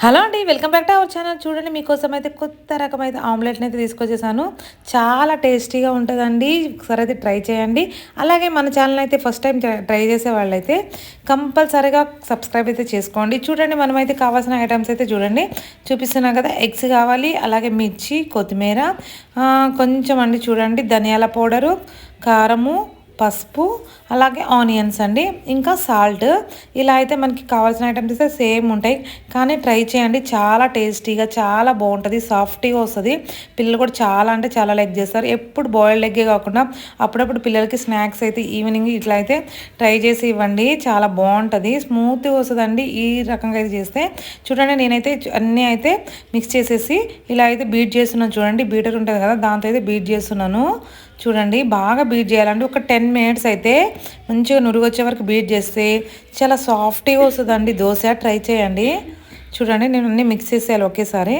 Hello అండి welcome back to our channel. చూడండి మీకోసం అయితే కొత్త రకమైన ఆమ్లెట్ని అయితే తీసుకొచ్చేసాను. చాలా టేస్టీగా ఉంటుందండి. ఒకసారి అయితే ట్రై చేయండి. అలాగే మన ఛానల్ అయితే ఫస్ట్ టైం ట్రై చేసే వాళ్ళైతే కంపల్సరీగా సబ్స్క్రైబ్ అయితే చేసుకోండి. చూడండి మనమైతే కావాల్సిన ఐటమ్స్ అయితే చూడండి. చూపిస్తున్నాం కదా ఎగ్స్ కావాలి అలాగే మిర్చి కొత్తిమీర కొంచెం అండి చూడండి ధనియాల పౌడరు కారము పసుపు అలాగే ఆనియన్స్ అండి. ఇంకా సాల్ట్. ఇలా అయితే మనకి కావాల్సిన ఐటమ్స్ అయితే సేమ్ ఉంటాయి. కానీ ట్రై చేయండి. చాలా టేస్టీగా చాలా బాగుంటుంది. సాఫ్ట్గా వస్తుంది. పిల్లలు కూడా చాలా అంటే చాలా లైక్ చేస్తారు. ఎప్పుడు బాయిల్డ్ ఎగ్గే కాకుండా అప్పుడప్పుడు పిల్లలకి స్నాక్స్ అయితే ఈవినింగ్ ఇట్లా అయితే ట్రై చేసి ఇవ్వండి. చాలా బాగుంటుంది. స్మూత్గా వస్తుందండి. ఈ రకంగా అయితే చేస్తే. చూడండి నేనైతే అన్నీ అయితే మిక్స్ చేసేసి ఇలా అయితే బీట్ చేస్తున్నాను. చూడండి బీటర్ ఉంటుంది కదా దాంతో అయితే బీట్ చేస్తున్నాను. చూడండి బాగా బీట్ చేయాలండి. ఒక టెన్ మినిట్స్ అయితే మంచిగా నురుగు వచ్చే వరకు బీట్ చేస్తే చాలా సాఫ్ట్గా వస్తుందండి. దోశ ట్రై చేయండి. చూడండి నేను అన్నీ మిక్స్ చేసేయాలి ఒకేసారి.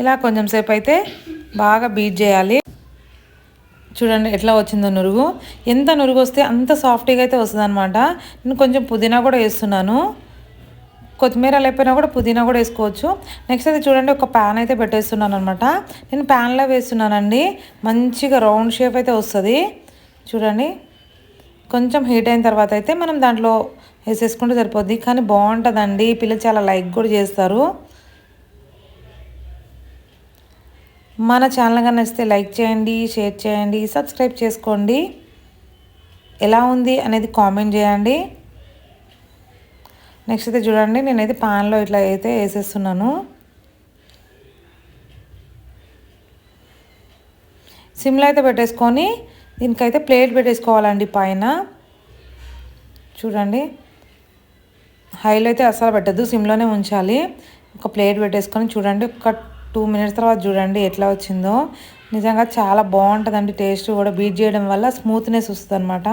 ఇలా కొంచెం సేపు అయితే బాగా బీట్ చేయాలి. చూడండి ఎట్లా వచ్చిందో నురుగు. ఎంత నురుగు వస్తే అంత సాఫ్ట్గా అయితే వస్తుంది అనమాట నేను కొంచెం పుదీనా కూడా వేస్తున్నాను. కొత్తిమీర లేకపోయినా కూడా పుదీనా కూడా వేసుకోవచ్చు. నెక్స్ట్ అయితే చూడండి ఒక ప్యాన్ అయితే పెట్టేస్తున్నాను అనమాట నేను ప్యాన్లో వేస్తున్నానండి. మంచిగా రౌండ్ షేప్ అయితే వస్తుంది. చూడండి కొంచెం హీట్ అయిన తర్వాత అయితే మనం దాంట్లో వేసేసుకుంటే సరిపోద్ది. కానీ బాగుంటుందండి. పిల్లలు చాలా లైక్ కూడా చేస్తారు. మన ఛానల్ కానీ నచ్చితే లైక్ చేయండి షేర్ చేయండి సబ్స్క్రైబ్ చేసుకోండి. ఎలా ఉంది అనేది కామెంట్ చేయండి. నెక్స్ట్ అయితే చూడండి నేనైతే పాన్లో ఇట్లా అయితే వేసేస్తున్నాను. సిమ్లో అయితే పెట్టేసుకొని దీనికైతే ప్లేట్ పెట్టేసుకోవాలండి పైన. చూడండి హైలో అయితే అస్సలు పెట్టద్దు సిమ్లోనే ఉంచాలి. ఒక ప్లేట్ పెట్టేసుకొని చూడండి ఒక టూ మినిట్స్ తర్వాత చూడండి ఎట్లా వచ్చిందో. నిజంగా చాలా బాగుంటుందండి టేస్ట్ కూడా బీట్ చేయడం వల్ల స్మూత్నెస్ వస్తుంది అనమాట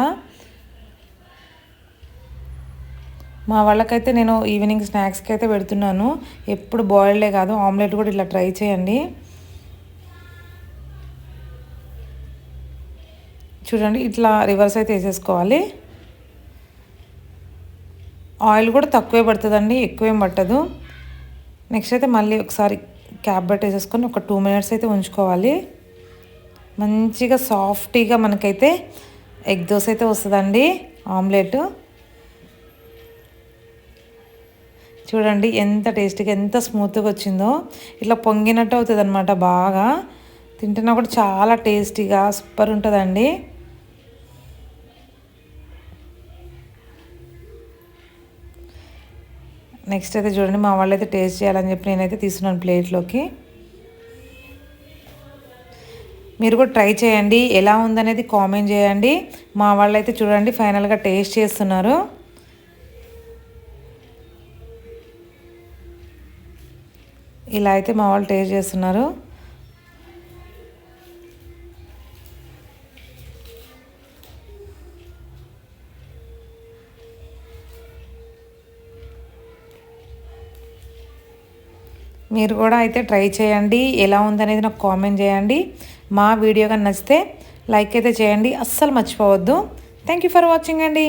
మా వాళ్ళకైతే నేను ఈవినింగ్ స్నాక్స్కి అయితే పెడుతున్నాను. ఎప్పుడు బాయిల్డే కాదు ఆమ్లెట్ కూడా ఇట్లా ట్రై చేయండి. చూడండి ఇట్లా రివర్స్ అయితే వేసేసుకోవాలి. ఆయిల్ కూడా తక్కువే పడుతుందండి ఎక్కువేం పట్టదు. నెక్స్ట్ అయితే మళ్ళీ ఒకసారి క్యాప్ వేసేసుకొని ఒక టూ మినిట్స్ అయితే ఉంచుకోవాలి. మంచిగా సాఫ్టీగా మనకైతే ఎగ్ దోశ అయితే వస్తుందండి ఆమ్లెట్ చూడండి ఎంత టేస్టీగా ఎంత స్మూత్గా వచ్చిందో. ఇట్లా పొంగినట్టు అవుతుంది అనమాట బాగా. తింటున్నా కూడా చాలా టేస్టీగా సూపర్ ఉంటుందండి. నెక్స్ట్ అయితే చూడండి మా వాళ్ళు అయితే టేస్ట్ చేయాలని చెప్పి నేనైతే తీసుకున్నాను ప్లేట్లోకి. మీరు కూడా ట్రై చేయండి ఎలా ఉందనేది కామెంట్ చేయండి. మా వాళ్ళు అయితే చూడండి ఫైనల్గా టేస్ట్ చేస్తున్నారు. ఇలా అయితే మా వాళ్ళు టేస్ట్ చేస్తున్నారు. మీరు కూడా అయితే ట్రై చేయండి. ఎలా ఉందనేది నాకు కామెంట్ చేయండి. మా వీడియో కానీ నచ్చితే లైక్ అయితే చేయండి. అస్సలు మర్చిపోవద్దు. థ్యాంక్ యూ ఫర్ వాచింగ్ అండి.